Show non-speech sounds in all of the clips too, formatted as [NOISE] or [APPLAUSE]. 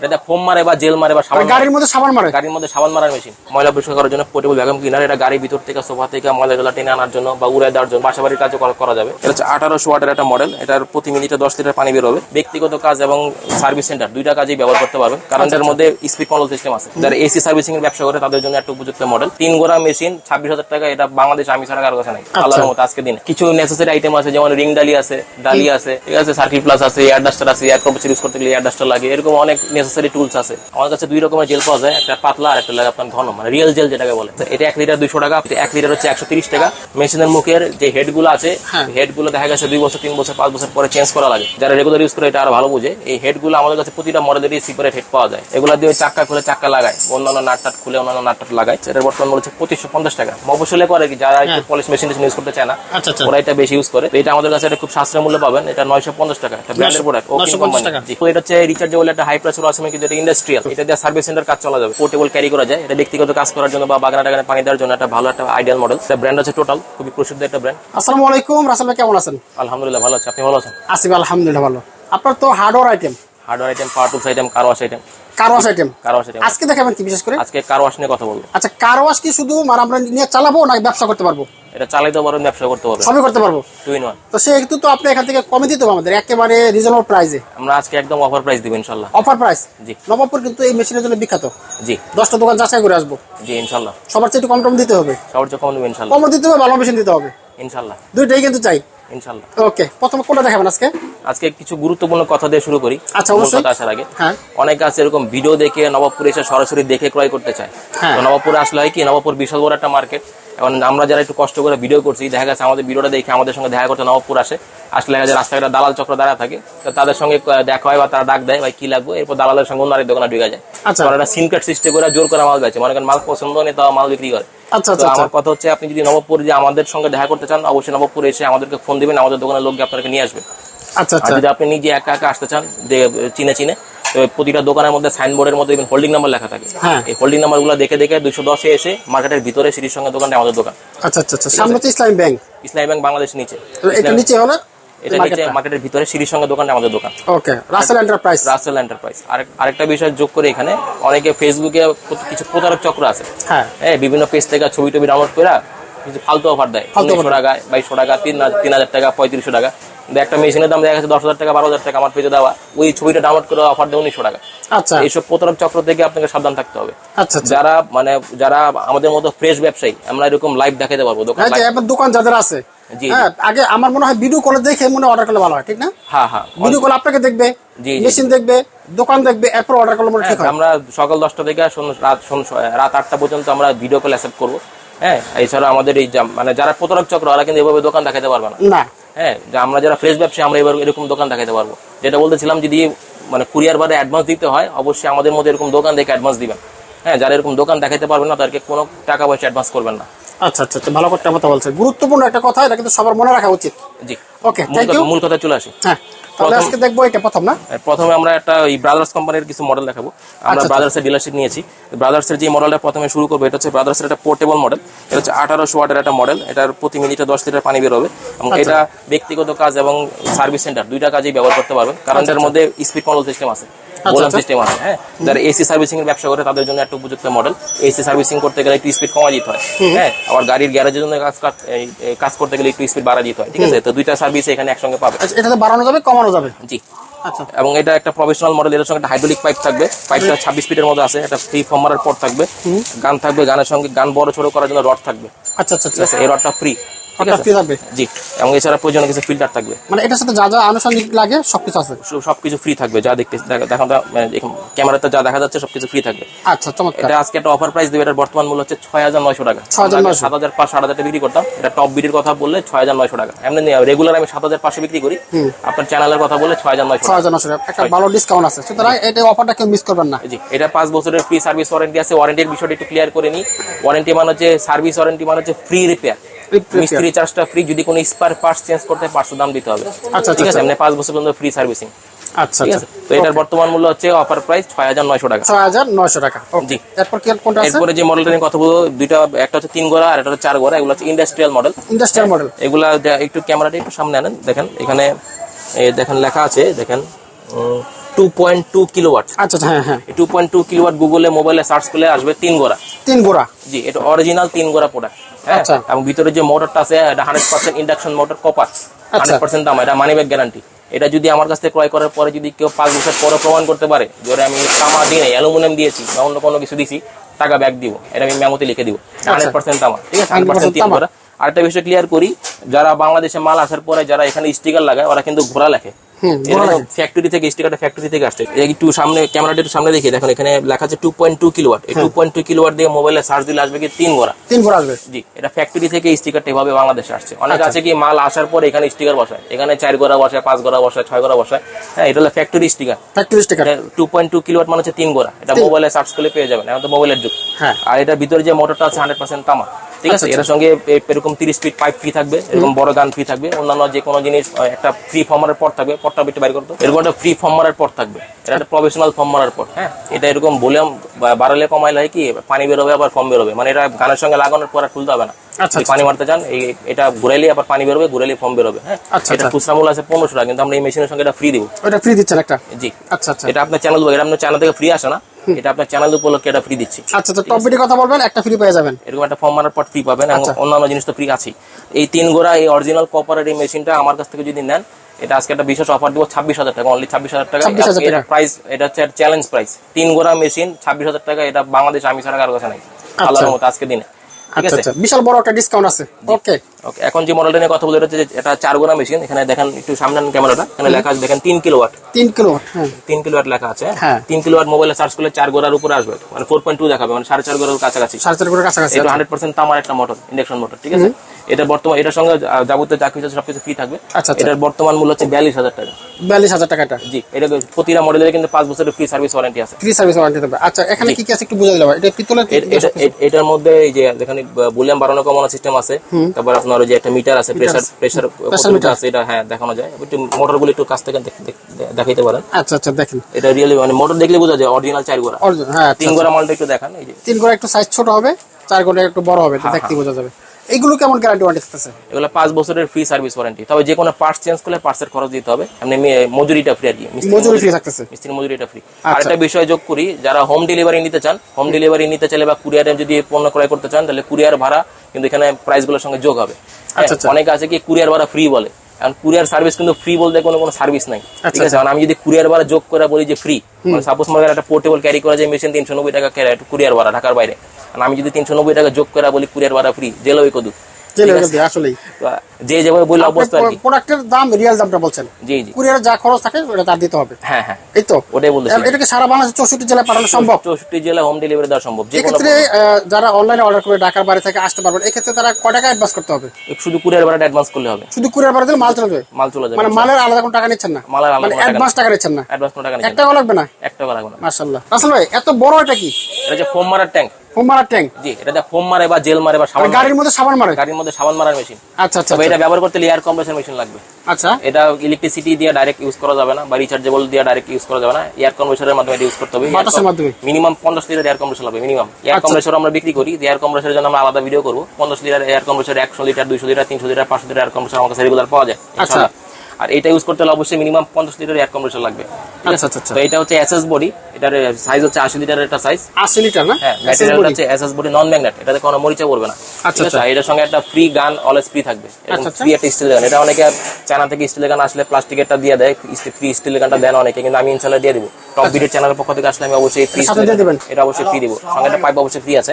এটাতে ফোম মারে বা জেল মারে বা সাবান। গাড়ির মধ্যে সাবান মারে? গাড়ির মধ্যে সাবান মারার মেশিন ময়লা পরিষ্কার করার জন্য পোর্টেবল ভ্যাকুম ক্লিনার এটা গাড়ির ভিতর থেকে সোফা থেকে ময়লা জলা টেনে আনার জন্য বা উড়ে দেওয়ার জন্য বাসা বাড়ির কাজও করা- যাবে। এটা হচ্ছে আঠারোশো ওয়াটের একটা মডেল এটার প্রতি মিনিটে দশ লিটার পানি বেরোবে ব্যক্তিগত কাজ এবং সার্ভিস সেন্টার দুইটা কাজেই ব্যবহার করতে পারবেন। কারণ এটার মধ্যে স্পিড কন্ট্রোল সিস্টেম আছে। যারা এসি সার্ভিসিং এর ব্যবসা করে তাদের জন্য একটা উপযুক্ত মডেল তিন গোড়া মেশিন ছাব্বিশ হাজার টাকা এটা বাংলাদেশ আমি ছাড়া কারও কাছে নাই। আল্লাহর মতো আজকে দিনে। কিছু নেসেসারি আইটেম আছে যেমন রিং ডালি আছে ডালি আছে ঠিক আছে সার্কিট প্লাস আছে এয়ার ডাস্টার আছে এয়ার কম্প্রেসার ইউজ করতে গেলে এয়ার ডাস্টার লাগে এরকম অনেক নেসেসারি টুলস আছে। আমার কাছে দুই রকমের জেল পাওয়া যায় একটা পাতলা আর একটা আপনার ঘন মানে রিয়েল জেল যেটাকে বলে। এটা এক লিটার দুইশো টাকা এক লিটার হচ্ছে একশো তিরিশ টাকা। মেশিনের মুখের যে হেডগুলো আছে হেডগুলো দেখা গেছে দুই বছর তিন বছর পাঁচ বছর পরে চেঞ্জ করা লাগে। যারা রেগুলার ইউজ করে এটা আরও ভালো বুঝে। এই হেডগুলো আমাদের কাছে প্রতিটা মডেলেরই সিপারেট হেড পাওয়া যায়। এগুলো দিয়ে চাক্কা খুলে চাক্কা লাগায়। অন্যান্য নাট টাট খুলে অন্যান্য নাট টাট লাগায়। এটার বর্তমান হচ্ছে পঁচিশশো পঞ্চাশ টাকা। মফসলে করে কি যারা একটু পলিশ মেশিন ইউজ করতে চায় না আচ্ছা আচ্ছা। ওরা এটা বেশি ইউজ করে। এটা আমাদের কাছে এটা খুব সাশ্রয় মূল্য পাবেন। এটা নয়শো পঞ্চাশ টাকা। একটা ব্র্যান্ডের প্রোডাক্ট ওকে কোম্পানি। এটা হচ্ছে রিচার্জেবল একটা হাই প্রেসার ওয়াশিং কিন্তু এটা ইন্ডাস্ট্রিয়াল এটা দিয়ে সার্ভিস সেন্টার কাজ চলা যাবে। পোর্টেবল ক্যারি করা যায় এটা ব্যক্তিগত কাজ করার জন্য বা বাগানা টাগানে পানি দেওয়ার জন্য একটা ভালো একটা আইডিয়াল মডেল এটা ব্র্যান্ড আছে টোটাল খুবই প্রসিদ্ধ একটা ব্র্যান্ড আসসালামু আলাইকুম রাসেল ভাই কেমন আছেন? আলহামদুলিল্লাহ ভালো আছে। আপনি ভালো আছেন? আসিফ আলহামদুলিল্লাহ ভালো। আপনার তো hardware item hardware item power tools item car wash item car wash item car wash item আজকে দেখাবেন কি বিশেষ করে? আজকে কার ওয়াশ নিয়ে কথা বলব। আচ্ছা কার ওয়াশ কি শুধু মানে আমরা নিয়ে চালাবো না ব্যবসা করতে পারব? এটা চালাইতে পারবেন ব্যবসা করতে পারবেন সবই করতে পারব? টু ইন ওয়ান তো তো আপনি এখান থেকে কমে দিতে আমাদের একেবারে রিজনেবল প্রাইসে আমরা আজকে একদম অফার প্রাইস দিব ইনশাল্লাহ। অফার প্রাইস জি। নবাবপুর কিন্তু এই মেশিনের জন্য বিখ্যাত। জি। দশটা দোকান যাচাই করে আসব। জি ইনশাল্লাহ। সবার চেয়ে একটু কম টম দিতে হবে। সবার চেয়ে কম দেবো ইনশাল্লাহ। কম দিতে হবে ভালো মেশিন দিতে হবে। ইনশাল্লাহ। দুইটাই কিন্তু চাই। ইনশাল্লাহ ওকে প্রথমে কোনটা দেখাবেন আজকে? আজকে কিছু গুরুত্বপূর্ণ কথা দিয়ে শুরু করি আচ্ছা, অবশ্যই। কথা আসার আগে। হ্যাঁ। অনেকে আছে এরকম ভিডিও দেখে নবাবপুরে এসে সরাসরি দেখে ক্রয় করতে চায়। হ্যাঁ। তো নবাবপুরে আসলে হয় কি নবাবপুর বিশাল বড় একটা মার্কেট এবং আমরা যারা একটু কষ্ট করে ভিডিও করছি দেখা গেছে আমাদের ভিডিওটা দেখে আমাদের সঙ্গে দেখা করতে নবাবপুর আসে। আসলে দেখা যায় রাস্তায় দালাল চক্র দাঁড়া থাকে তো তাদের সঙ্গে দেখা হয় বা তারা ডাক দেয় ভাই কি লাগবে? এরপর দালালের সঙ্গে অন্য আরেক দোকানে ঢুকে যায়। আচ্ছা। একটা সিম কার্ড সিস্টেম করে জোর করে মাল বেচে মনে করেন মাল পছন্দ নেই তাও মাল বিক্রি করে। আচ্ছা আচ্ছা আচ্ছা আমার কথা হচ্ছে আপনি যদি নবাবপুর যে আমাদের সঙ্গে দেখা করতে চান অবশ্যই নবাবপুরে এসে আমাদেরকে ফোন দিবেন আমাদের দোকানের লোককে আপনাকে নিয়ে আসবে। আচ্ছা আচ্ছা। যদি আপনি নিজে একা একা আসতে চান চিনে চিনে তো প্রতিটা দোকানের মধ্যে সাইনবোর্ডের মধ্যে হোল্ডিং নাম্বার লেখা থাকে। হ্যাঁ। এই হোল্ডিং নাম্বারগুলো দেখে দেখে দুশো দশে এসে মার্কেটের ভিতরে সিটির সঙ্গে দোকানটা আমাদের দোকান। আচ্ছা আচ্ছা আচ্ছা। সামনে ইসলামী ব্যাংক ইসলামী ব্যাংক বাংলাদেশ নিচে। নিচে হলো এটা নিচে মার্কেটের ভিতরে সিটির সঙ্গে দোকানটা আমাদের দোকান। Okay Rasel enterprise Rasel enterprise আরেক আরেকটা বিষয় যোগ করে এখানে অনেকে ফেসবুকে কিছু প্রতারক চক্র আছে। হ্যাঁ। হ্যাঁ বিভিন্ন পেজ থেকে ছবি টবি ডাউনলোড করে কিছু ফালতু অফার দেয়। উনিশশো টাকা বাইশশো টাকা তিন তিন হাজার টাকা পঁয়ত্রিশশো টাকা। একটা মেশিনের দাম দেখা যাচ্ছে দশ হাজার টাকা বারো হাজার টাকা আমার পেজে দেওয়া। ওই ছবিটা ডাউনলোড করে অফার দেয় উনিশশো টাকা। আচ্ছা। এইসব প্রতারক চক্র থেকে আপনাকে সাবধান থাকতে হবে। আচ্ছা আচ্ছা। যারা মানে যারা আমাদের মতো ফ্রেশ ব্যবসায়ী আমরা এরকম লাইভ দেখাতে পারব দোকান দোকান যাদের আছে। হ্যাঁ আগে আমার মনে হয় ভিডিও কলে দেখে মনে অর্ডার করলে ভালো হয় ঠিক না? হ্যাঁ হ্যাঁ ভিডিও কল আপনাকে দেখবে। মেশিন দেখবে দোকান দেখবে এরপর অর্ডার করলে মনে ঠিক হয় আমরা সকাল দশটা থেকে রাত রাত আটটা পর্যন্ত আমরা ভিডিও কল অ্যাকসেপ্ট করব। হ্যাঁ এছাড়া আমাদের এই মানে যারা প্রতারক চক্র ওরা কিন্তু এভাবে দোকান দেখাতে পারবে না। না। হ্যাঁ যে আমরা যারা ফ্রেশ ব্যবসায়ী আমরা এবার এরকম দোকান দেখাতে পারব। যেটা বলতেছিলাম যদি মানে কুরিয়ার বারে অ্যাডভান্স দিতে হয় অবশ্যই আমাদের মধ্যে এরকম দোকান দেখে অ্যাডভান্স দিবেন। হ্যাঁ যারা এরকম দোকান দেখাতে পারবেন না তাদেরকে কোনো টাকা পয়সা অ্যাডভান্স করবেন না। আচ্ছা আচ্ছা আচ্ছা ভালো করতে কথা বলছে। গুরুত্বপূর্ণ একটা কথা এটা কিন্তু সবার মনে রাখা উচিত। জি। ওকে থ্যাংক ইউ মূল কথা চলে আসি। হ্যাঁ তাহলে আজকে দেখব এটা প্রথম না? প্রথমে আমরা একটা এই ব্রাদার্স কোম্পানির কিছু মডেল দেখাবো। আমরা আচ্ছা, ব্রাদার্সের ডিলারশিপ নিয়েছি। ব্রাদার্সের যে মডেলটা প্রথমে শুরু করব এটা হচ্ছে ব্রাদার্সের একটা পোর্টেবল মডেল এটা হচ্ছে আঠারোশো ওয়াটের একটা মডেল এটার প্রতি মিনিটে দশ লিটার পানি বেরোবে এবং আচ্ছা। এটা ব্যক্তিগত কাজ এবং সার্ভিস সেন্টার দুইটা কাজেই ব্যবহার করতে পারবেন। কারণ এটার মধ্যে স্পিড কন্ট্রোল সিস্টেম আছে। গোলাম। সিস্টেম আছে হ্যাঁ? যারা এসি সার্ভিসিং এর ব্যবসা করে তাদের জন্য একটা উপযুক্ত মডেল এসি সার্ভিসিং করতে গেলে একটু স্পিড কমা দিতে হয় হ্যাঁ? আবার গাড়ির গ্যারেজের জন্য কাজ কাজ- করতে গেলে একটু স্পিড বাড়া দিতে হয় ঠিক আছে? তো দুইটা সার্ভিস এখানে একসঙ্গে পাবে। আচ্ছা এটাতে বাড়ানো যাবে কমানো যাবে? জি। আচ্ছা। এবং এটা একটা প্রফেশনাল মডেল এর সঙ্গে একটা হাইড্রোলিক পাইপ থাকবে। পাইপটা ছাব্বিশ ফিটের মধ্যে আছে এটা ফ্রি ফর্ম মারার পর থাকবে। গান থাকবে গানের সঙ্গে গান বড় ছোট করার জন্য রড থাকবে। আচ্ছা আচ্ছা আচ্ছা। এই রডটা ফ্রি ঠিক আছে। জি এবং এছাড়া প্রয়োজনে কিছু ফিল্টার থাকবে। মানে এটার সাথে যা যা আনুষঙ্গিক লাগে সবকিছু আছে। সবকিছু ফ্রি থাকবে যা দেখতে দেখা- দেখা ক্যামেরাতে যা দেখা যাচ্ছে সবকিছু ফ্রি থাকবে। আচ্ছা চমৎকার। এটা আজকে একটা অফার প্রাইস দেবে এটার বর্তমান মূল্য হচ্ছে ছয় হাজার নয়শো টাকা। সাত হাজার পাঁচশো আট হাজার বিক্রি করতাম এটা টপ বিডির কথা বললে ছয় হাজার নয়শো টাকা। এমনি রেগুলার আমি সাত হাজার পাঁচশো বিক্রি করি আপনার চ্যানেলের কথা বলে ছয় হাজার নয়শো ছয় হাজার। একটা ভালো ডিসকাউন্ট আছে। সুতরাং এটা অফারটা কেউ মিস করবেন না। জি এটা পাঁচ বছরের ফ্রি সার্ভিস ওয়ারেন্টি আছে ওয়ারেন্টির বিষয়টা একটু ক্লিয়ার করে নিই। ওয়ারেন্টি মানে হচ্ছে সার্ভিস ওয়ারেন্টি মানে হচ্ছে ফ্রি রিপেয়ার। মিস্ত্রি চার্জটা ফ্রি যদি কোনো স্পার পার্টস চেঞ্জ করতে পার্টসের দাম দিতে হবে। আচ্ছা, ঠিক আছে আচ্ছা। মানে পাঁচ বছর পর্যন্ত ফ্রি সার্ভিসিং আচ্ছা ঠিক আচ্ছা। আছে? তো এটার বর্তমান মূল্য হচ্ছে অফার প্রাইস ছয় হাজার নয়শো টাকা। ছয় হাজার নয়শো টাকা। জি। এরপর কি কোনটা আছে? এরপরে যে মডেলটা নিয়ে কথা বলব দুইটা একটা হচ্ছে তিন গোড়া আর একটা হচ্ছে চার গোড়া এগুলো হচ্ছে ইন্ডাস্ট্রিয়াল মডেল ইন্ডাস্ট্রিয়াল মডেল এগুলা একটু ক্যামেরাটা একটু সামনে আনেন দেখেন এখানে এই দেখেন লেখা আছে দেখেন টু পয়েন্ট টু কিলোওয়াট আচ্ছা আচ্ছা, হ্যাঁ হ্যাঁ। টু পয়েন্ট টু কিলোওয়াট গুগলে মোবাইলে সার্চ করলে আসবে তিন গোড়া। তিন গোড়া? জি এটা অরিজিনাল তিন গোড়া প্রোডাক্ট হ্যাঁ? আচ্ছা। এবং ভিতরে যে মোটরটা আছে এটা hundred percent induction motor copper আচ্ছা। হান্ড্রেড পার্সেন্ট দাম এটা মানি ব্যাগ গ্যারান্টি এটা যদি আমার কাছ থেকে ক্রয় করার পরে যদি কেউ পাঁচ বছর পরে প্রমাণ করতে পারে ওরা আমি তামা দিয়ে অ্যালুমিনিয়াম দিয়েছি বা অন্য কোনো কিছু দিছি টাকা ব্যাগ দিব। এটা আমি মেমোতে লিখে দিব। হান্ড্রেড পার্সেন্ট তামা ঠিক আছে? হান্ড্রেড পার্সেন্ট তিন। গোড়া। আরেকটা বিষয় ক্লিয়ার করি যারা বাংলাদেশে মাল আসার পরে যারা এখানে স্টিকার লাগায় ওরা কিন্তু ঘোড়া লেখে। ফ্যাক্টরি থেকে স্টিকারটা ফ্যাক্টরি থেকে আসছে। একটু সামনে ক্যামেরাটা একটু সামনে দেখি দেখুন এখানে লেখা আছে টু পয়েন্ট টু কিলোয়াট এই টু পয়েন্ট টু কিলোয়াট দিয়ে মোবাইলে সার্চ দিলে আসবে কি তিন গোড়া। তিন গোড়া আসবে। জি এটা ফ্যাক্টরি থেকে স্টিকারটা এভাবে বাংলাদেশে আসছে। অনেক আচ্ছা। আছে কি মাল আসার পর এখানে স্টিকার বসায়। এখানে চার গোড়া বসায় পাঁচ গোড়া বসায় ছয় গোড়া বসায়। হ্যাঁ এটা হলো factory sticker factory sticker two point two kilowatt মানে হচ্ছে তিন গোড়া। এটা মোবাইলে সার্চ করলে পেয়ে যাবেন এখন তো মোবাইলের যুগ। হ্যাঁ। আর এটার ভিতরে যে মোটরটা আছে হান্ড্রেড পার্সেন্ট তামা। ঠিক আছে? এটার সঙ্গে এ- এরকম তিরিশ ফিট পাইপ ফ্রি থাকবে এরকম বড় গান ফ্রি থাকবে। অন্যান্য যে কোনো জিনিস একটা ফ্রি ফর্ম মারার পর থাকবে পরটা বিটে বাইর করতো। এরকম একটা ফ্রি ফর্ম মারার পর থাকবে। এটা একটা প্রফেশনাল ফর্ম মারার পর হ্যাঁ? এটা এরকম ভলিউম বাড়ালে কমাইলে হয় কি? পানি বেরোবে আবার ফর্ম বেরোবে। মানে এটা গানের সঙ্গে লাগানোর পর আর খুলতে হবে না। আচ্ছা, পানি মারতে চান এটা ঘুরাইলে আবার পানি বেরোবে ঘুরাইলে ফর্ম বেরোবে হ্যাঁ? আচ্ছা, এটা আচ্ছা। খুচরা মূল্য আছে পনেরোশো টাকা কিন্তু আমরা এই মেশিনের সঙ্গে এটা ফ্রি দিব। ওটা ফ্রি দিচ্ছেন একটা? জি। আচ্ছা আচ্ছা। এটা আপনার চ্যানেল এটা আপনার চ্যানেল থেকে ফ্রি আসে না। এটা আপনার চ্যানেল উপলক্ষে এটা ফ্রি দিচ্ছি। আচ্ছা আচ্ছা টপ কথা বলবেন একটা ফ্রি পেয়ে যাবেন। এরকম একটা ফর্ম মারার পর ফ্রি পাবেন এবং আচ্ছা। অন্যান্য জিনিস তো ফ্রি আছেই। এই তিন গোড়া এই অরিজিনাল কপারের এই মেশিনটা আমার কাছ থেকে যদি নেন এটা আজকে একটা বিশেষ অফার দিব ছাব্বিশ হাজার টাকা অনলি ছাব্বিশ হাজার টাকা। এটা প্রাইস এটা হচ্ছে চ্যালেঞ্জ প্রাইস তিন গোড়া মেশিন ছাব্বিশ হাজার টাকা এটা বাংলাদেশ আমি ছাড়া কারও কাছে নাই। আল্লাহর মতো আজকে দিনে। ঠিক আচ্ছা আছে? আচ্ছা। বিশাল বড় একটা ডিসকাউন্ট আছে। ওকে ওকে এখন যে মডেলটা নিয়ে কথা বলে হচ্ছে এটা চার গোড়া মেশিন এখানে দেখেন একটু সামনে ক্যামেরাটা এখানে লেখা আছে দেখেন তিন কিলো ওয়াট তিন কিলো হ্যাঁ। তিন কিলো ওয়াট লেখা আছে। হ্যাঁ। তিন কিলো ওয়াট মোবাইলে সার্চ করলে চার গোড়ার উপরে আসবে। মানে ফোর পয়েন্ট টু দেখাবে মানে সাড়ে চার গোড়ার কাছাকাছি। সাড়ে চার করে কাছাকাছি এটা হান্ড্রেড পার্সেন্ট তামার একটা মোটর ইন্ডাকশন মোটর ঠিক আছে? এটা বর্তমান এটার সঙ্গে যাবতীয় যা কিছু সবকিছু ফ্রি থাকবে। আচ্ছা, আচ্ছা। এটার বর্তমান মূল্য হচ্ছে বিয়াল্লিশ হাজার টাকা। বিয়াল্লিশ হাজার টাকাটা জি এটা প্রতিটা মডেলের কিন্তু পাঁচ বছরের ফ্রি সার্ভিস ওয়ারেন্টি আছে। ফ্রি সার্ভিস ওয়ারেন্টি দেবে আচ্ছা এখানে কি কি আছে একটু বুঝে দিলাম এটা পিতলের এটার মধ্যে এই যে এখানে ভলিউম বাড়ানো কমানো সিস্টেম আছে। তারপর আপনার ওই যে একটা মিটার আছে প্রেসার প্রেসার মিটার আছে এটা হ্যাঁ দেখানো যায়। একটু মোটরগুলো একটু কাছ থেকে দেখ- দেখ- দেখাইতে পারেন। আচ্ছা আচ্ছা দেখেন। এটা রিয়েলি মানে মোটর দেখলে বোঝা যায় অরিজিনাল চার গোড়া। হ্যাঁ আচ্ছা, তিন গোড়া মালটা একটু দেখান এই যে। তিন গোড়া একটু সাইজ ছোট হবে চার গোড়া একটু বড় হবে হ্যাঁ, দেখতে বোঝা যাবে। এইগুলো কেমন গ্যারান্টি ওয়ারেন্টি থাকতেছে? এগুলো পাঁচ বছরের ফ্রি সার্ভিস ওয়ারেন্টি তবে যে কোনো পার্টস চেঞ্জ করলে পার্টসের খরচ দিতে হবে। এমনি মজুরিটা ফ্রি আর কি মজুরি ফ্রি থাকতেছে। মিস্ত্রি মজুরিটা ফ্রি আচ্ছা। আর একটা বিষয় যোগ করি যারা হোম ডেলিভারি নিতে চান হোম ডেলিভারি নিতে চাইলে বা কুরিয়ারে যদি পণ্য ক্রয় করতে চান তাহলে কুরিয়ার ভাড়া কিন্তু এখানে প্রাইসগুলোর সঙ্গে যোগ হবে। হ্যাঁ, আচ্ছা, আচ্ছা। অনেকে আছে কি কুরিয়ার ভাড়া ফ্রি বলে। এখন কুরিয়ার সার্ভিস কিন্তু ফ্রি বলতে কোনো কোনো সার্ভিস নাই। ঠিক আচ্ছা, আছে আমি যদি কুরিয়ার ভাড়া যোগ করে বলি যে ফ্রি সাপোজ মনে একটা পোর্টেবল ক্যারি করা যায় মেশিন তিনশো নব্বই টাকা কুরিয়ার ভাড়া ঢাকার বাইরে। আমি যদি তিনশো নব্বই টাকা যোগ করে বলি কুরিয়ার ভাড়া ফ্রি জেলো কদু জেলে দিয়ে আসলেই। যে যেভাবে বললে অবস্থা আর কি। প্রোডাক্টের দাম রিয়েল দামটা বলছেন। জি জি। কুরিয়ারে যা খরচ থাকে ওটা তার দিতে হবে। হ্যাঁ হ্যাঁ। এই তো? ওটাই বলতেছি এটাকে সারা বাংলাদেশে চৌষট্টি জেলায় পাঠানো সম্ভব? হোম ডেলিভারি দেওয়া সম্ভব যে আহ, যারা অনলাইনে অর্ডার করে ঢাকার থেকে আসতে পারবেন তারা কয় টাকা অ্যাডভান্স করতে হবে? শুধু কুরিয়ার ভাড়াটা অ্যাডভান্স করলে হবে। শুধু কুরিয়ার দিলে মাল চলে যাবে? মাল চলে যাবে মানে মালের আলাদা কোনো টাকা নিচ্ছেন না? মালের আলাদা মানে টাকা অ্যাডভান্স টাকা নিচ্ছেন না? অ্যাডভান্স কোনো টাকা নেই এক লাগবে না? এক টাকা লাগবে না। মাশাল্লাহ রাসেল ভাই এত বড় এটা কি? এটা যে ফোম মারার ট্যাঙ্ক হোম মারার ট্যাঙ্ক জি এটা ফোম মারে বা জেল মারে বা সাবান গাড়ির মধ্যে সাবান মারে? গাড়ির মধ্যে সাবান মারার মেশিন আচ্ছা আচ্ছা এটা ব্যবহার করতে এয়ার কম্প্রেসর মেশিন লাগবে। আচ্ছা। এটা ইলেকট্রিসিটি দিয়ে ডাইরেক্ট ইউজ করা যাবে না বা রিচার্জেবল দিয়ে ডাইরেক্ট ইউজ করা যাবে না। এয়ার কম্প্রেসরের মাধ্যমে এটা ইউজ করতে হবে। বাতাসের মাধ্যমে? মিনিমাম পঞ্চাশ লিটার এয়ার কম্প্রেসর লাগবে মিনিমাম এয়ার। কম্প্রেসর আমরা বিক্রি করি এয়ার কম্প্রেসরের জন্য আমরা আলাদা ভিডিও করব। পঞ্চাশ লিটার এয়ার কম্প্রেসর একশো লিটার দুইশো লিটার তিনশো লিটার পাঁচশো লিটার এয়ার কম্প্রেসর আমার কাছে রেগুলার পাওয়া যায় আচ্ছা। আর এটা ইউজ করতে হলে অবশ্যই মিনিমাম পঞ্চাশ লিটার এয়ার কম্প্রেসর লাগবে আচ্ছা, আচ্ছা, আচ্ছা। তো এটা হচ্ছে এসএস বডি এটার সাইজ হচ্ছে আশি লিটারের একটা সাইজ আশি লিটার না হ্যাঁ ম্যাটেরিয়াল? হচ্ছে এসএস বডি নন ম্যাগনেট এটাতে কোনো মরিচা পড়বে না আচ্ছা, আচ্ছা। এটার সঙ্গে একটা ফ্রি গান অলওয়েজ ফ্রি থাকবে। ফ্রি একটা স্টিলের গান এটা অনেকে চায়না থেকে স্টিলের গান আসলে প্লাস্টিকের প্লাস্টিকেরটা দিয়ে দেয় ফ্রি স্টিলের গানটা দেন অনেকে কিন্তু আমি ইনশাল্লাহ দিয়ে দিব টপ বিডের চ্যানেলের পক্ষ থেকে আসলে আমি অবশ্যই ফ্রি? এটা অবশ্যই ফ্রি দিব সঙ্গে একটা পাইপ অবশ্যই ফ্রি আছে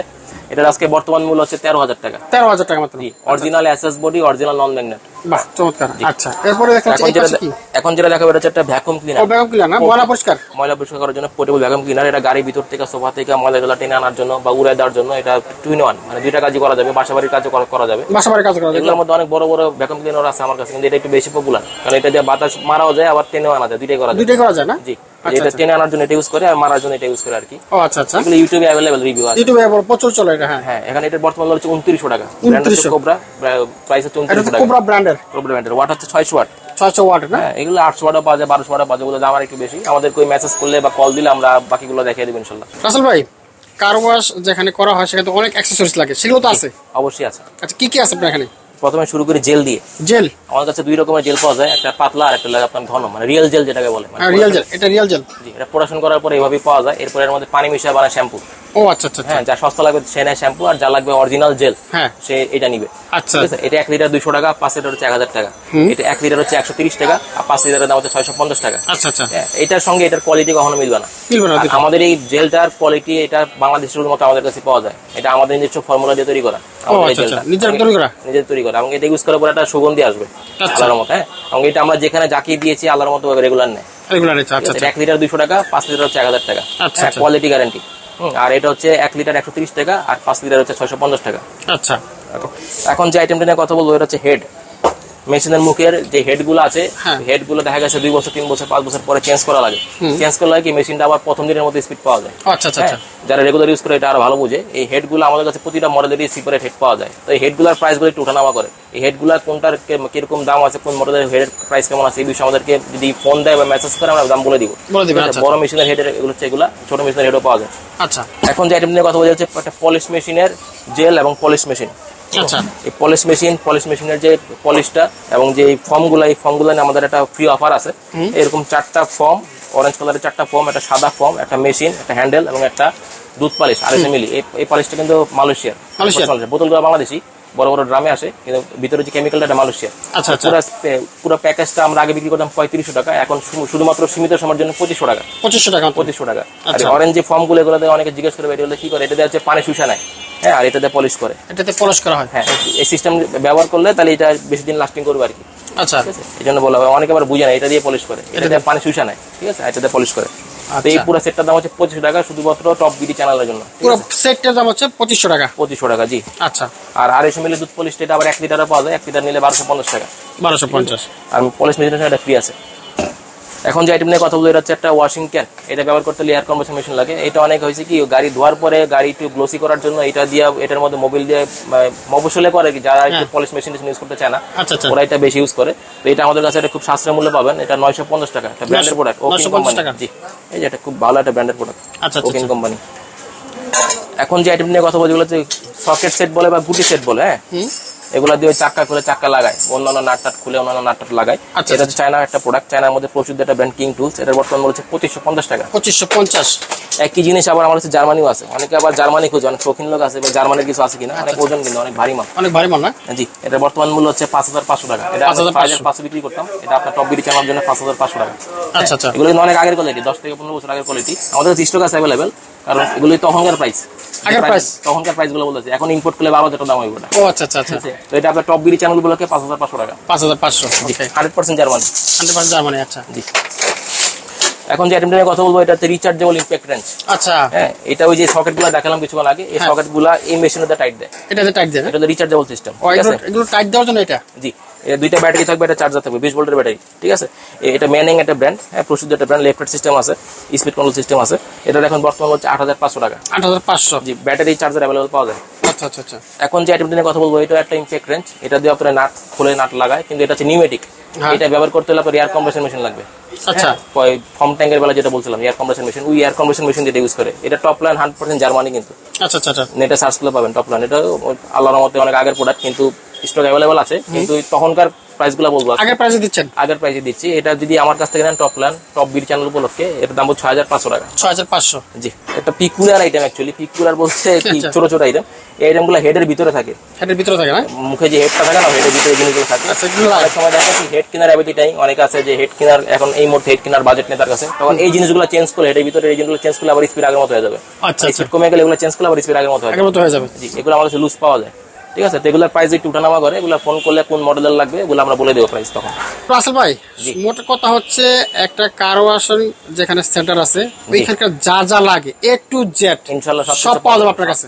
এটার আজকে বর্তমান মূল্য হচ্ছে তেরো হাজার টাকা। তেরো হাজার টাকা মাত্র। Original SS body original non magnet বাহ চমৎকার। আচ্ছা এরপরে দেখতে এখন যেটা এখন যেটা দেখাবে এটা হচ্ছে একটা ভ্যাকুম ক্লিনার বেগম কিলা না? ময়লা পরিষ্কার? ময়লা পরিষ্কার করার জন্য পোর্টেবল ভ্যাকুম ক্লিনার এটা গাড়ির ভিতর থেকে সোফা থেকে ময়লাগুলো টেনে আনার জন্য বা উড়াই দেওয়ার জন্য এটা টু ইন ওয়ান মানে দুইটা কাজই করা যাবে কাজও করা- যাবে। কাজ করা। এগুলোর মধ্যে অনেক বড় বড় ভ্যাকুম ক্লিনার আছে আমার কাছে কিন্তু এটা একটু বেশি পপুলার কারণ এটা দিয়ে বাতাস মারাও যায় আবার টেনেও আনা যায় দুইটাই করা যায়। দুইটাই করা যায় না? জি। এটা আচ্ছা। টেনে আনার জন্য এটা ইউজ করে আর মারার জন্য এটা ইউজ করে আর কি আচ্ছা আচ্ছা। এগুলো ইউটিউবে অ্যাভেলেবল রিভিউ আছে। ইউটিউবে প্রচুর চলে এটা হ্যাঁ। হ্যাঁ এখানে এটার বর্তমান মূল্য হচ্ছে টাকা। 2900 কোবরা প্রাইস হচ্ছে টাকা। কোবরা ব্র্যান্ডের কোবরা ব্র্যান্ডের ওয়াট হচ্ছে ছয়শো ওয়াট ছয়শো ওয়াট না? হ্যাঁ এগুলো আটশো ওয়াটও পাওয়া যায় বারোশো ওয়াটও পাওয়া যায় ওগুলো দাম আর একটু বেশি। আমাদের কই মেসেজ করলে বা কল দিলে আমরা বাকিগুলো দেখিয়ে দেবো ইনশাল্লাহ। রাসেল ভাই কার ওয়াশ যেখানে করা হয় সেখানে তো অনেক অ্যাক্সেসরিজ লাগে। সেগুলো তো আছে? অবশ্যই আছে। আচ্ছা কি কি আছে আপনার এখানে? প্রথমে শুরু করি জেল দিয়ে। জেল? আমার কাছে দুই রকমের জেল পাওয়া যায় একটা পাতলা আর একটা লাগে আপনার ঘন মানে রিয়েল জেল যেটাকে বলে। মানে রিয়েল জেল এটা রিয়েল জেল জি, এটা প্রোডাকশন করার পরে এভাবেই পাওয়া যায়। এরপরে এর মধ্যে পানি মিশিয়ে বানায় শ্যাম্পু। ও আচ্ছা আচ্ছা আচ্ছা। হ্যাঁ যা সস্তা লাগবে সে নেয় শ্যাম্পু আর যা লাগবে অরিজিনাল জেল হ্যাঁ। সে এটা নিবে। আচ্ছা। এটা এক লিটার দুইশো টাকা পাঁচ লিটার হচ্ছে এক হাজার টাকা। এটা এক লিটার হচ্ছে একশো তিরিশ টাকা আর পাঁচ লিটারের দাম হচ্ছে ছয়শো পঞ্চাশ টাকা। আচ্ছা আচ্ছা। হ্যাঁ, এটার সঙ্গে এটার কোয়ালিটি কখনো মিলবে না। আমাদের এই জেলটার কোয়ালিটি এটা বাংলাদেশের শুধুমাত্র আমাদের কাছে পাওয়া যায়। এটা আমাদের নিজস্ব ফর্মুলা দিয়ে তৈরি করা। আচ্ছা আচ্ছা। জেলটা। নিজের তৈরি করা? নিজের তৈরি করা এবং এটা ইউজ করার পর একটা সুগন্ধি আসবে আচ্ছা। আল্লাহর মতো হ্যাঁ? এবং এটা আমরা যেখানে জাকি দিয়েছি আল্লাহর মতো রেগুলার নেয়। আচ্ছা আচ্ছা। এটা এক লিটার দুশো টাকা পাঁচ লিটার হচ্ছে এক হাজার টাকা। আচ্ছা, আচ্ছা। কোয়ালিটি গ্যারান্টি আর এটা হচ্ছে এক লিটার একশো তিরিশ টাকা আর পাঁচ লিটার হচ্ছে ছয়শো পঞ্চাশ টাকা। আচ্ছা। এখন যে আইটেমটা নিয়ে কথা বলব এটা হচ্ছে হেড মেশিনের মুখের যে হেডগুলো আছে হ্যাঁ। হেডগুলো দেখা গেছে দুই বছর তিন বছর পাঁচ বছর পরে চেঞ্জ করা লাগে। চেঞ্জ করলে কি মেশিনটা আবার প্রথম দিনের মধ্যে স্পিড পাওয়া যায়। আচ্ছা আচ্ছা আচ্ছা। হ্যাঁ, যারা রেগুলার ইউজ করে এটা আরও ভালো বুঝে। এই হেডগুলো আমাদের কাছে প্রতিটা মডেলেরই সেপারেট হেড পাওয়া যায়। তো এই হেডগুলার প্রাইসগুলো একটু ওঠানামা করে। এই হেডগুলা কোনটার কীরকম দাম আছে কোন মডেলের হেডের প্রাইস কেমন আছে এই বিষয়ে আমাদেরকে যদি ফোন দেয় বা মেসেজ করে আমরা দাম বলে দিব। আছে? আচ্ছা। বড় মেশিনের হেডের এগুলো হচ্ছে এগুলা ছোট মেশিনের হেডও পাওয়া যায়। আচ্ছা। এখন যে আইটেম নিয়ে কথা বলা যাচ্ছে একটা পলিশ মেশিনের জেল এবং পলিশ মেশিন আচ্ছা। এই পলিশ মেশিন পলিশ মেশিনের যে পলিশটা এবং যে ফর্মগুলো এই ফর্মগুলো নিয়ে আমাদের একটা ফ্রি অফার আছে। এরকম চারটা ফর্ম অরেঞ্জ কালারের চারটা ফর্ম একটা সাদা ফর্ম একটা মেশিন একটা হ্যান্ডেল এবং একটা দুধ পালিশ আর মিলি। এই পালিশটা কিন্তু মালয়েশিয়ার? মালয়েশিয়ার। বোতলগুলো বাংলাদেশি। বড় বড় ড্রামে আসে কিন্তু ভিতরে যে কেমিক্যালটা এটা মালয়েশিয়ার আচ্ছা, আচ্ছা। পুরো পুরো প্যাকেজটা আমরা আগে বিক্রি করতাম পঁয়ত্রিশশো টাকা এখন শুধুমাত্র সীমিত সময়ের জন্য পঁচিশশো টাকা। পঁচিশশো টাকা। পঁচিশশো টাকা। আর আচ্ছা। অরেঞ্জ যে ফর্মগুলো এগুলোতে অনেকে জিজ্ঞেস করবে এটা কি করে? এটাতে হচ্ছে পানি শুষা নেয়। হ্যাঁ আর এটাতে পলিশ করে। এটাতে পলিশ করা হয়। হ্যাঁ এই সিস্টেম ব্যবহার করলে তাহলে এটা বেশি দিন লাস্টিং করবে আর কি। আচ্ছা। এই জন্য বলা হয় অনেকে আবার বুঝে না এটা দিয়ে পলিশ করে। এটা দিয়ে পানি শুষা নেয়। ঠিক আছে? এটাতে পলিশ করে। এই আচ্ছা। পুরো সেটটার দাম হচ্ছে পঁচিশশো টাকা শুধুমাত্র টপ বিডি চ্যানেলের জন্য পুরো সেটটার দাম হচ্ছে পঁচিশশো টাকা। পঁচিশশো টাকা জি। আচ্ছা। আর আড়াইশো মিলি দুধ পলিশটা আবার এক লিটারও পাওয়া যায় এক লিটার নিলে বারোশো পঞ্চাশ টাকা। বারোশো পঞ্চাশ। আর পলিশ মেশিনের এটা ফ্রি আছে। এখন যে আইটেম নিয়ে কথা বলব এটা হচ্ছে একটা ওয়াশিং ক্যান এটা ব্যবহার করতে এয়ার কম্প্রেশন মেশিন লাগে। এটা অনেক হয়েছে কি গাড়ি ধোয়ার পরে গাড়ি একটু গ্লোসি করার জন্য এটা দিয়ে এটার মধ্যে মোবিল দিয়ে মফসলে করে কি যারা একটু পলিশ মেশিন ইউজ করতে চায় না আচ্ছা আচ্ছা। ওরা এটা বেশি ইউজ করে। তো এটা আমাদের কাছে এটা খুব সাশ্রয় মূল্যে পাবেন। এটা নয়শো পঞ্চাশ টাকা একটা ব্র্যান্ডের প্রোডাক্ট ওকিং কোম্পানি জি। এই যে এটা খুব ভালো একটা ব্র্যান্ডের প্রোডাক্ট ওকিং কোম্পানি এখন যে আইটেম নিয়ে কথা বলছি হচ্ছে সকেট সেট বলে বা গুটি সেট বলে হ্যাঁ? এগুলা দিয়ে চাক্কা খুলে চাক্কা লাগায়। অন্যান্য নাট টাট খুলে অন্যান্য নাট টাট লাগায়। আচ্ছা, এটা হচ্ছে চায়নার একটা প্রোডাক্ট চায়নার মধ্যে প্রসিদ্ধ একটা ব্র্যান্ড কিং টুলস এটার বর্তমান মূল্য হচ্ছে পঁচিশশো পঞ্চাশ টাকা। পঁচিশশো পঞ্চাশ। একই জিনিস আবার আমার কাছে জার্মানিও আছে। অনেকে আবার জার্মানি খুঁজে। অনেক শৌখিন লোক আছে বা জার্মানির কিছু আছে কিনা। আচ্ছা, অনেক ওজন কিন্তু অনেক ভারী মাল। অনেক ভারী মাল না? জি। এটার বর্তমান মূল্য হচ্ছে পাঁচ হাজার পাঁচশো টাকা। এটা 5,500 পাঁচ হাজার পাঁচশো। বিক্রি করতাম। এটা আপনার টপ বিডি চালানোর জন্য পাঁচ হাজার পাঁচশো টাকা। আচ্ছা আচ্ছা। এগুলো কিন্তু অনেক আগের কোয়ালিটি দশ থেকে পনেরো বছর আগের কোয়ালিটি আমাদের স্টক আছে অ্যাভেলেবেল কারণ এগুলি তখনকার প্রাইস আগের? তখনকার প্রাইসগুলো বলতেছে। এখন ইম্পোর্ট করলে বারো হাজার দাম হইব ও আচ্ছা আচ্ছা আচ্ছা। তো এটা আপনার টপ বিডি চ্যানেল গুলোকে পাঁচ হাজার পাঁচশো টাকা। পাঁচ হাজার পাঁচশো hundred percent Germany hundred percent Germany আচ্ছা। জি। এখন যে আইটেমটা কথা বলব এটা হচ্ছে রিচার্জেবল ইম্প্যাক্ট রেঞ্জ আচ্ছা। হ্যাঁ এটা ওই যে সকেটগুলো দেখালাম কিছুক্ষণ আগে এই হ্যাঁ। সকেটগুলা এই মেশিনের টাইট দেয় এটাতে টাইট দেবে এটা রিচার্জেবল সিস্টেম এগুলো টাইট দেওয়ার জন্য এটা? জি। দুইটা ব্যাটারি থাকবে এটা চার্জার থাকবে বিশ ভোল্টের ব্যাটারি ঠিক আছে? এটা ম্যানিং একটা ব্র্যান্ড হ্যাঁ প্রসিদ্ধ একটা ব্র্যান্ড লেফট সিস্টেম আছে স্পিড কন্ট্রোল সিস্টেম আছে। এটার এখন বর্তমান হচ্ছে আট হাজার পাঁচশো টাকা। আট হাজার পাঁচশো? জি ব্যাটারি চার্জার অ্যাভেলেবল পাওয়া যায়। আচ্ছা আচ্ছা আচ্ছা। এখন যে আইটেমটা নিয়ে কথা বলব এটা একটা ইম্প্যাক্ট রেঞ্জ এটা দিয়ে আপনার নাট খুলে নাট লাগায় কিন্তু এটা হচ্ছে নিউমেটিক হ্যাঁ। এটা ব্যবহার করতে হলে আপনার এয়ার কম্প্রেশন মেশিন লাগবে। আচ্ছা। ফর্ম ট্যাঙ্কের বেলা যেটা বলছিলাম এয়ার কম্প্রেশন মেশিন ওই এয়ার কম্প্রেশন মেশিন যেটা ইউজ করে। এটা top line hundred percent Germany কিন্তু। আচ্ছা আচ্ছা আচ্ছা। নেটে সার্চ করলে পাবেন টপ লাইন এটা আল্লাহর মতে অনেক আগের প্রোডাক্ট কিন্তু স্টক অ্যাভেলেবল আছে কিন্তু তখনকার প্রাইসগুলো বলব। আগের প্রাইসে দিচ্ছেন? আগের প্রাইসে দিচ্ছি। এটা যদি আমার কাছ থেকে নেন টপ প্ল্যান টপ বির চ্যানেল উপলক্ষে এটার দাম হচ্ছে ছয় হাজার পাঁচশো টাকা। ছয় হাজার পাঁচশো। জি একটা পিকুলার আইটেম অ্যাকচুয়ালি পিকুলার বলতে আচ্ছা। ছোট ছোট আইটেম এই আইটেমগুলো হেডের ভিতরে থাকে। হেডের ভিতরে থাকে না? মুখে যে হেডটা থাকে না হেডের ভিতরে জিনিসগুলো থাকে। আচ্ছা, অনেক সময় দেখা যাচ্ছে হেড কেনার অনেক আছে যে হেড কেনার এখন এই মুহূর্তে হেড কেনার বাজেট নেই তার কাছে। তখন এই জিনিসগুলো চেঞ্জ করলে হেডের ভিতরে এই জিনিসগুলো চেঞ্জ করলে আবার স্পিড আগের মতো হয়ে যাবে। আচ্ছা আচ্ছা। কমে গেলে এগুলো চেঞ্জ করলে আবার স্পিড আগের মতো হয়ে যাবে আগের মতো হয়ে যাবে। জি এগুলো আমাদের লুজ পাওয়া যায়। ঠিক আছে? তো এগুলোর প্রাইস একটু উঠানামা করে এগুলো ফোন করলে কোন মডেলের লাগবে এগুলো আমরা বলে দেবো প্রাইস তখন। রাসেল ভাই মোট কথা হচ্ছে একটা কার ওয়াশিং যেখানে সেন্টার আছে ওইখানকার যা যা লাগে এ টু জেড ইনশাল্লাহ সব পাওয়া যাবে আপনার কাছে।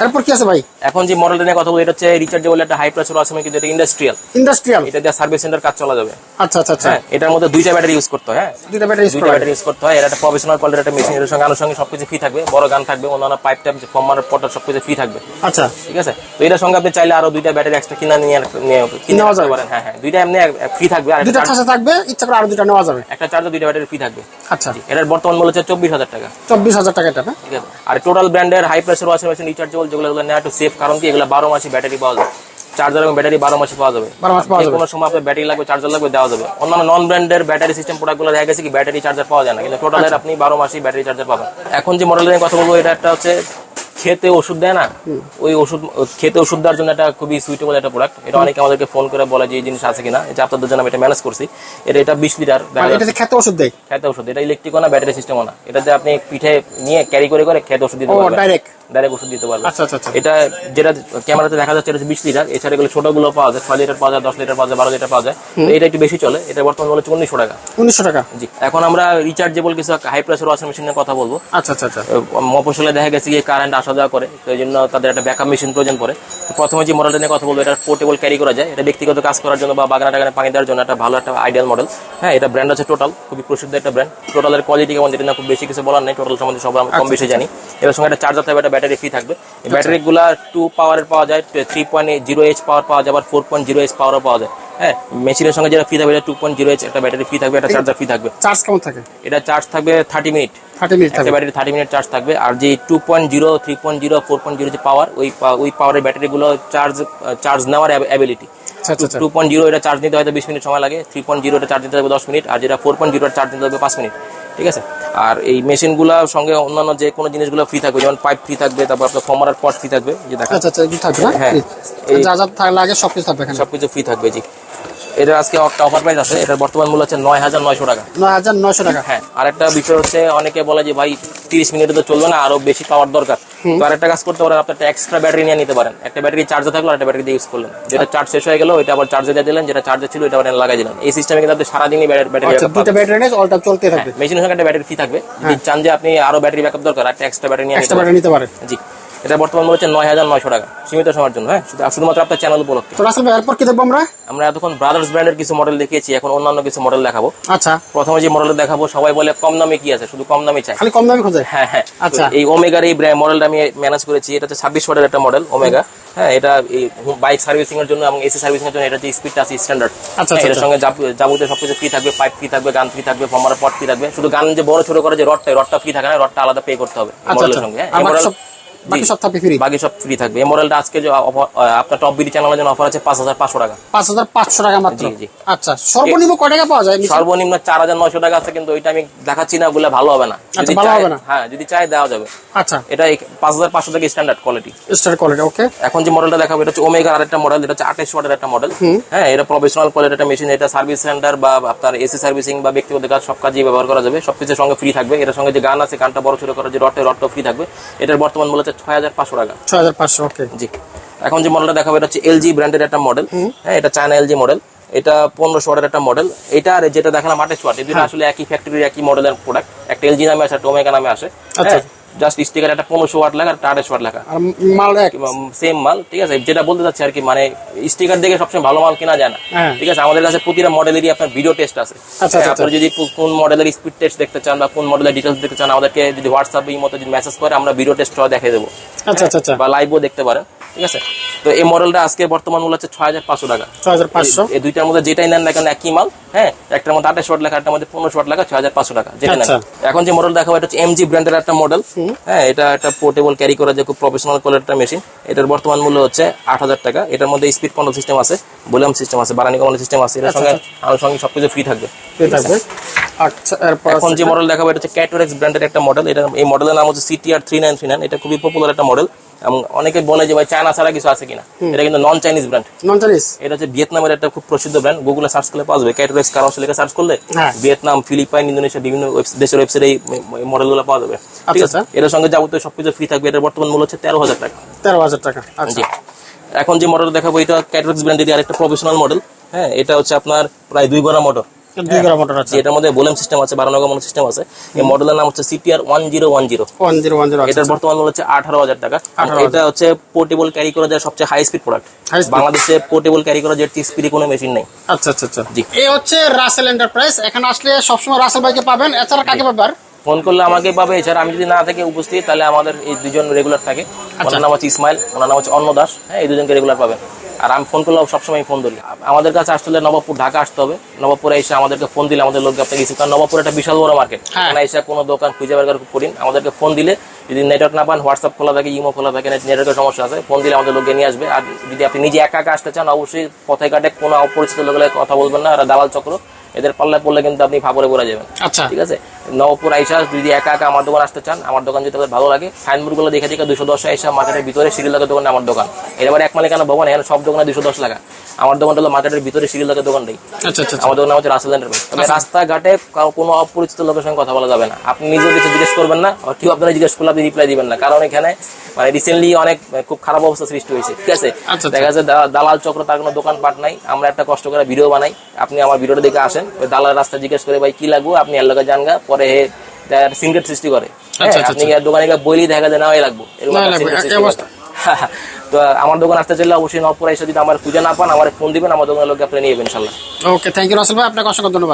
তারপর কি আছে ভাই? এখন যে মডেলটা নিয়ে কথা বলি এটা হচ্ছে রিচার্জেবল একটা হাই প্রেসার ওয়াশিং মেশিন কিন্তু এটা ইন্ডাস্ট্রিয়াল ইন্ডাস্ট্রিয়াল এটা দিয়ে সার্ভিস সেন্টার কাজ চলা যাবে। আচ্ছা আচ্ছা আচ্ছা। হ্যাঁ এটার মধ্যে দুইটা ব্যাটারি ইউজ করতে হয় হ্যাঁ? দুইটা ব্যাটারি ইউজ দুইটা ব্যাটারি ইউজ করতে হয় এর একটা প্রফেশনাল কোয়ালিটির একটা মেশিন এর সঙ্গে আনুষঙ্গিক সবকিছু ফ্রি থাকবে বড় গান থাকবে অন্যান্য পাইপ টাইপ ফর্ম মারার পটার সবকিছু ফ্রি থাকবে। আচ্ছা। ঠিক আছে? তো এটার সঙ্গে আপনি চাইলে আরও দুইটা ব্যাটারি এক্সট্রা কিনা নিয়ে কিনে নেওয়া যাবে। পারেন হ্যাঁ হ্যাঁ। দুইটা এমনি ফ্রি থাকবে আর দুইটা একটা থাকবে ইচ্ছা করে আরও দুইটা নেওয়া যাবে। একটা চার্জার দুইটা ব্যাটারি ফ্রি থাকবে। আচ্ছা। এটার বর্তমান মূল্য হচ্ছে চব্বিশ হাজার টাকা। চব্বিশ হাজার টাকা এটা না? ঠিক আছে। আর টোটাল ব্র্যান্ডের high pressure washing machine rechargeable যেগুলো নেওয়া একটু সেফ কারণ কি এগুলো বারো মাসে ব্যাটারি পাওয়া যায় চার্জার এবং ব্যাটারি বারো মাসে পাওয়া যাবে। মাস কোনো সময় আপনার ব্যাটারি লাগবে চার্জার লাগবে দেওয়া যাবে। অন্যান্য নন ব্র্যান্ডের ব্যাটারি সিস্টেম প্রোডাক্টগুলো দেখা গেছে কি ব্যাটারি চার্জার পাওয়া যায় না। কিন্তু আচ্ছা। টোটালের আপনি বারো মাসই ব্যাটারি চার্জার পাবেন। এখন যে মডেলের কথা বলব এটা একটা হচ্ছে খেতে ওষুধ দেয় না ওই ওষুধ খেতে ওষুধ দেওয়ার জন্য এটা খুবই সুইটেবল একটা প্রোডাক্ট এটা অনেকে আমাদেরকে ফোন করে বলে যে এই জিনিস আছে কিনা? এটা আপনাদের জন্য আমি এটা ম্যানেজ করছি। এটা এটা বিশ লিটার মানে খেতে ওষুধ দেয়? খেতে ওষুধ এটা ইলেকট্রিক না ব্যাটারি সিস্টেম না। এটাতে আপনি পিঠে নিয়ে ক্যারি করে করে খেতে ওষুধ দিতে পারবেন। ডাইরেক্ট ডাইরেক্ট ওষুধ দিতে পারবেন। আচ্ছা আচ্ছা আচ্ছা। এটা যেটা ক্যামেরাতে দেখা যাচ্ছে এটা বিশ লিটার এছাড়া এগুলো ছোটগুলো পাওয়া যায় ছয় লিটার পাওয়া যায় দশ লিটার পাওয়া যায় বারো লিটার পাওয়া যায়। এটা একটু বেশি চলে। এটা বর্তমানে বলেছে উনিশশো টাকা। উনিশশো টাকা? জি। এখন আমরা রিচার্জেবল কিছু হাই প্রেসার ওয়াশিং মেশিনের কথা বলব। আচ্ছা আচ্ছা আচ্ছা। মফসলে দেখা গেছে যে কারেন্ট আসা যাওয়া করে তো এই জন্য তাদের একটা ব্যাকআপ মেশিন প্রয়োজন পড়ে। তো প্রথমে যে মডেলটা নিয়ে কথা বলব এটা পোর্টেবল ক্যারি করা যায়। এটা ব্যক্তিগত কাজ করার জন্য বা বাগানা টাগানে পানি দেওয়ার জন্য একটা ভালো একটা আইডিয়াল মডেল হ্যাঁ এটা ব্র্যান্ড আছে টোটাল খুবই প্রসিদ্ধ একটা ব্র্যান্ড টোটালের কোয়ালিটি কেমন যেটা না খুব বেশি কিছু বলার নেই টোটাল সম্বন্ধে সব আমরা কম বেশি জানি। এর সঙ্গে একটা চার্জার থাকবে একটা ব্যাটারি ফ্রি থাকবে। ব্যাটারিগুলো টু পাওয়ারের পাওয়া যায় three point zero H power পাওয়া যায় আবার ফোর পয়েন্ট জিরো এইচ পাওয়ারও পাওয়া যায়। হ্যাঁ মেশিনের সঙ্গে যেটা ফ্রি থাকবে টু পয়েন্ট জিরো একটা ব্যাটারি ফ্রি থাকবে একটা চার্জার ফ্রি থাকবে। চার্জ কেমন থাকে? এটা চার্জ থাকবে থার্টি মিনিট থার্টি মিনিট একটা ব্যাটারি থার্টি মিনিট চার্জ থাকবে। আর যে two point zero three point zero four point zero যে পাওয়ার ওই ওই পাওয়ারের ব্যাটারিগুলো চার্জ চার্জ নেওয়ার অ্যাবিলিটি টু পয়েন্ট জিরো এটা চার্জ নিতে হয়তো বিশ মিনিট সময় লাগে। থ্রি পয়েন্ট জিরো এটা চার্জ নিতে হবে দশ মিনিট। আর যেটা ফোর পয়েন্ট জিরো চার্জ নিতে হবে পাঁচ মিনিট। ঠিক আছে? আর এই মেশিনগুলো সঙ্গে অন্যান্য যে কোনো জিনিসগুলো ফ্রি থাকবে যেমন পাইপ ফ্রি থাকবে তারপর আপনার ফমারার পট ফ্রি থাকবে যে দেখা আচ্ছা আচ্ছা থাকবে হ্যাঁ। যা যা থাকলে আগে সব কিছু থাকবে সবকিছু ফ্রি থাকবে জি। এটার আজকে একটা অফার প্রাইস আছে। এটার বর্তমান মূল্য হচ্ছে নয় হাজার নয়শো টাকা। নয় হাজার নয়শো টাকা। হ্যাঁ আরেকটা বিষয় হচ্ছে অনেকে বলে যে ভাই তিরিশ মিনিটে তো চলবে না আরও বেশি পাওয়ার দরকার। তো আরেকটা কাজ করতে পারেন আপনি একটা এক্সট্রা ব্যাটারি নিয়ে নিতে পারেন। একটা ব্যাটারি চার্জে থাকল আর একটা ব্যাটারি দিয়ে ইউজ করলেন। যেটা চার্জ শেষ হয়ে গেল ওইটা আবার চার্জে দিয়ে দিলেন যেটা চার্জে ছিল ওইটা আবার লাগাই দিলেন। এই সিস্টেমে কিন্তু আপনি সারাদিনই ব্যাটারি ব্যাটারি নেই অল টাইম চলতে থাকবে। মেশিনের সঙ্গে একটা ব্যাটারি ফ্রি থাকবে। যদি চান যে আপনি আরও ব্যাটারি ব্যাকআপ দরকার একটা এক্সট্রা ব্যাটারি নিয়ে নিতে পারেন। জি। এটা বর্তমান মূল্য হচ্ছে নয় হাজার নয়শো টাকা সীমিত সময়ের জন্য হ্যাঁ? শুধুমাত্র আপনার চ্যানেল উপলক্ষে। তো রাসেল ভাই এরপর কি দেখব আমরা? আমরা এতক্ষণ ব্রাদার্স ব্র্যান্ডের কিছু মডেল দেখিয়েছি এখন অন্যান্য কিছু মডেল দেখাবো। আচ্ছা। প্রথমে যে মডেল দেখাবো সবাই বলে কম দামে কি আছে? শুধু কম দামে চাই। খালি কম দামি খোঁজে? হ্যাঁ হ্যাঁ। আচ্ছা। এই ওমেগার এই মডেলটা আমি ম্যানেজ করেছি এটা হচ্ছে ছাব্বিশ ওয়াটের একটা মডেল ওমেগা হ্যাঁ এটা এই বাইক সার্ভিসিং এর জন্য এবং এসি সার্ভিসিং এর জন্য এটা যে স্পিডটা আছে স্ট্যান্ডার্ড আচ্ছা, এর আচ্ছা। সঙ্গে যাবতীয় সবকিছু ফ্রি থাকবে পাইপ ফ্রি থাকবে গান ফ্রি থাকবে ফমার পট ফ্রি থাকবে। শুধু গান যে বড় ছোট করে যে রডটা রডটা ফ্রি থাকে না রডটা আলাদা পে করতে হবে আচ্ছা মডেলের আচ্ছা। সঙ্গে হ্যাঁ? বাকি সব থাকবে ফ্রি বাকি সব ফ্রি থাকবে। এই মডেলটা আজকে যে আপনার টপ বিডি চ্যানেলের জন্য অফার আছে পাঁচ হাজার পাঁচশো টাকা। পাঁচ হাজার পাঁচশো টাকা মাত্র। জি, জি। আচ্ছা সর্বনিম্ন কয় টাকা পাওয়া যায়? সর্বনিম্ন চার হাজার নয়শো টাকা আছে কিন্তু ওইটা আমি দেখাচ্ছি না বলে ভালো হবে না। যদি আচ্ছা, ভালো হবে না। হ্যাঁ যদি চাই দেওয়া যাবে। আচ্ছা। এটা টাকা standard quality star quality okay এখন যে মডেলটা দেখাবো এটা হচ্ছে ওমেগার আরেকটা মডেল এটা হচ্ছে আঠাশ ওয়াটের একটা মডেল হ্যাঁ এটা প্রফেশনাল কোয়ালিটির একটা মেশিন এটা সার্ভিস সেন্টার বা আপনার এসি সার্ভিসিং বা ব্যক্তিগত কাজ সব কাজেই ব্যবহার করা যাবে। সবকিছুর সঙ্গে ফ্রি থাকবে। এটার সঙ্গে যে গান আছে গানটা বড় ছোট করার যে রডটা রডটা ফ্রি থাকবে। এটার বর্তমান মূল্য ছয় হাজার পাঁচশো টাকা। ছয় হাজার পাঁচশো ওকে জি। এখন যে মডেলটা দেখাবো এটা হচ্ছে এলজি ব্র্যান্ডের একটা মডেল হ্যাঁ এটা চায়না এলজি মডেল এটা পনেরোশো ওয়াটের একটা মডেল এটা আর যেটা দেখালাম আঠাশ ওয়াট দুটো আসলে একই ফ্যাক্টরির একই মডেলের প্রোডাক্ট একটা এলজি নামে আসে একটা ওমেগা নামে আসে। আচ্ছা। জাস্ট স্টিকার একটা পনেরোশো ওয়াট লেখা একটা আঠাশ ওয়াট লেখা। মাল এক। সেম মাল ঠিক আছে? যেটা বলতে চাচ্ছি আর কি মানে স্টিকার দেখে সবসময় ভালো মাল কেনা যায় না। হ্যাঁ। ঠিক আছে? আমাদের কাছে প্রতিটা মডেলেরই আপনার ভিডিও টেস্ট আছে। আচ্ছা, হ্যাঁ, আচ্ছা। আপনারা যদি কোন মডেলের স্পিড টেস্ট দেখতে চান বা কোন মডেলের ডিটেলস দেখতে চান আমাদেরকে যদি হোয়াটসঅ্যাপ এই মতো যদি মেসেজ করে আমরা ভিডিও টেস্ট দেখিয়ে দেবো। আচ্ছা আচ্ছা আচ্ছা। বা লাইভও দেখতে পারেন। ঠিক আছে? তো এই মডেলটা আজকে বর্তমান মূল্য হচ্ছে ছয় হাজার পাঁচশো টাকা। ছয় হাজার পাঁচশো। এই দুইটার মধ্যে যেটাই নেন না কেন একই মাল হ্যাঁ? একটার মধ্যে আঠাশ ওয়াট লেখা একটার মধ্যে পনেরো ওয়াট লেখা ছয় হাজার পাঁচশো টাকা যেটা নেন। আচ্ছা। এখন যে মডেল দেখাবো এটা হচ্ছে এমজি ব্র্যান্ডের একটা মডেল হ্যাঁ এটা একটা পোর্টেবল ক্যারি করার যে খুব প্রফেশনাল কোয়ালিটির মেশিন এটার বর্তমান মূল্য হচ্ছে আট হাজার টাকা। এটার মধ্যে স্পিড কন্ট্রোল সিস্টেম আছে ভলিউম সিস্টেম আছে বারানি কমানো সিস্টেম আছে এটার সঙ্গে আনুষঙ্গিক সবকিছু ফ্রি থাকবে। থাকবে। আচ্ছা এখন যে মডেল দেখাবো এটা হচ্ছে ক্যাটোরেক্স ব্র্যান্ডের একটা মডেল এটা এই মডেলের নাম হচ্ছে CTR three nine three nine এটা খুবই পপুলার একটা মডেল এবং অনেকে বলে যে ভাই চায়না ছাড়া কিছু আছে কিনা। এটা কিন্তু non Chinese brand non Chinese এটা হচ্ছে ভিয়েতনামের একটা খুব প্রসিদ্ধ ব্র্যান্ড গুগলে সার্চ করলে পাওয়া যাবে। ক্যাটোরেক্স কার লিখে সার্চ করলে হ্যাঁ। ভিয়েতনাম ফিলিপাইন ইন্দোনেশিয়া বিভিন্ন দেশের ওয়েবসাইটে এই মডেলগুলো পাওয়া যাবে। ঠিক আচ্ছা, আছে? এটার সঙ্গে যাবতীয় সবকিছু ফ্রি থাকবে। এটার বর্তমান মূল্য হচ্ছে তেরো হাজার টাকা। তেরো হাজার টাকা। আচ্ছা। এখন যে মডেল দেখাবো এটা ক্যাটোরেক্স ব্র্যান্ডের আরেকটা প্রফেশনাল মডেল হ্যাঁ এটা হচ্ছে আপনার প্রায় দুই গড়া মোটর এটার মধ্যে বোলেম সিস্টেম আছে বারো নগমন সিস্টেম আছে। এই মডেলের নাম হচ্ছে CTR one zero one zero এটার বর্তমান মূল্য হচ্ছে আঠারো হাজার টাকা। 18,000 এটা হচ্ছে পোর্টেবল ক্যারি করা যায় সবচেয়ে হাই স্পিড প্রোডাক্ট বাংলাদেশে পোর্টেবল ক্যারি করা যায় স্পিডে কোনো মেশিন নেই। আচ্ছা আচ্ছা আচ্ছা। জি। এই হচ্ছে রাসেল এন্টারপ্রাইজ এখানে আসলে সবসময় রাসেল ভাইকে পাবেন। এছাড়া কাকে পাবেন ফোন করলে আমাকে পাবে। এছাড়া আমি যদি না থেকে উপস্থিত তাহলে আমাদের এই দুজন রেগুলার থাকে। আচ্ছা। ওনার নাম হচ্ছে ইসমাইল ওনার নাম হচ্ছে অন্ন দাস হ্যাঁ এই দুজনকে রেগুলার পাবেন। আর আমি ফোন করলে সবসময় ফোন ধরি। আমাদের কাছে আসতে হলে নবাবপুর ঢাকা আসতে হবে। নবাবপুরে এসে আমাদেরকে ফোন দিলে আমাদের লোক আপনাকে কিছু কারণ নবাবপুর একটা বিশাল বড় মার্কেট হ্যাঁ। এখানে এসে কোনো দোকান খুঁজে বের করা খুব আমাদেরকে ফোন দিলে যদি নেটওয়ার্ক না পান হোয়াটসঅ্যাপ খোলা থাকে ইমো খোলা থাকে নেটওয়ার্কের সমস্যা আছে ফোন দিলে আমাদের লোককে নিয়ে আসবে। আর যদি আপনি নিজে একা একা আসতে চান অবশ্যই পথে ঘাটে কোনো অপরিচিত লোকের কথা বলবেন না। আর দালাল চক্র এদের পাল্লায় পড়লে কিন্তু আপনি ফাপড়ে পড়ে যাবেন। আচ্ছা। ঠিক আছে? নবপুর আইসা যদি একা একা আমার দোকান আসতে চান আমার দোকান যদি ভালো লাগে সাইনবোর্ডগুলো দেখে দেখে দুশো দশ আইসা মার্কেটের ভিতরে সিরিয়াল লাগার দোকানে আমার দোকান। এবার এক মালিকানা ভবন এখানে সব দোকানে দুশো দশ লাগা। আমার দোকানটা হলো মার্কেটের ভিতরে সিরিয়াল লাগার দোকানটাই আচ্ছা আচ্ছা আচ্ছা। আমার দোকান হচ্ছে রাসেল এন্টারপ্রাইজ তবে রাস্তাঘাটে কোনো অপরিচিত লোকের সঙ্গে কথা বলা যাবে না। আপনি নিজেও কিছু জিজ্ঞেস করবেন না কেউ আপনারা জিজ্ঞেস করলে আপনি রিপ্লাই দিবেন না। কারণ এখানে মানে রিসেন্টলি অনেক খুব খারাপ অবস্থা সৃষ্টি হয়েছে। ঠিক আছে? আচ্ছা। দেখা যাচ্ছে দালাল চক্র তার কোনো দোকান পাট নাই। আমরা একটা কষ্ট করে ভিডিও বানাই। আপনি আমার ভিডিওটা দেখে আসেন। ওই দালাল রাস্তা জিজ্ঞেস করে ভাই কি লাগবো? আপনি এর লগে জানগা পরে হে সিঙ্গেট সৃষ্টি করে। হ্যাঁ, আচ্ছা, আচ্ছা, আপনি গিয়ে দোকানে গিয়ে বইলি দেখা যায় না ওই লাগবো। [LAUGHS] তো আমার দোকান আসতে চাইলে অবশ্যই নপুর এসে যদি আমার খুঁজে না পান আমার ফোন দিবেন আমার দোকানের লোক আপনি নিয়ে যাবেন ইনশাল্লাহ। ওকে থ্যাংক ইউ রাসেল ভাই আপনাকে অসংখ্য ধন্যবাদ।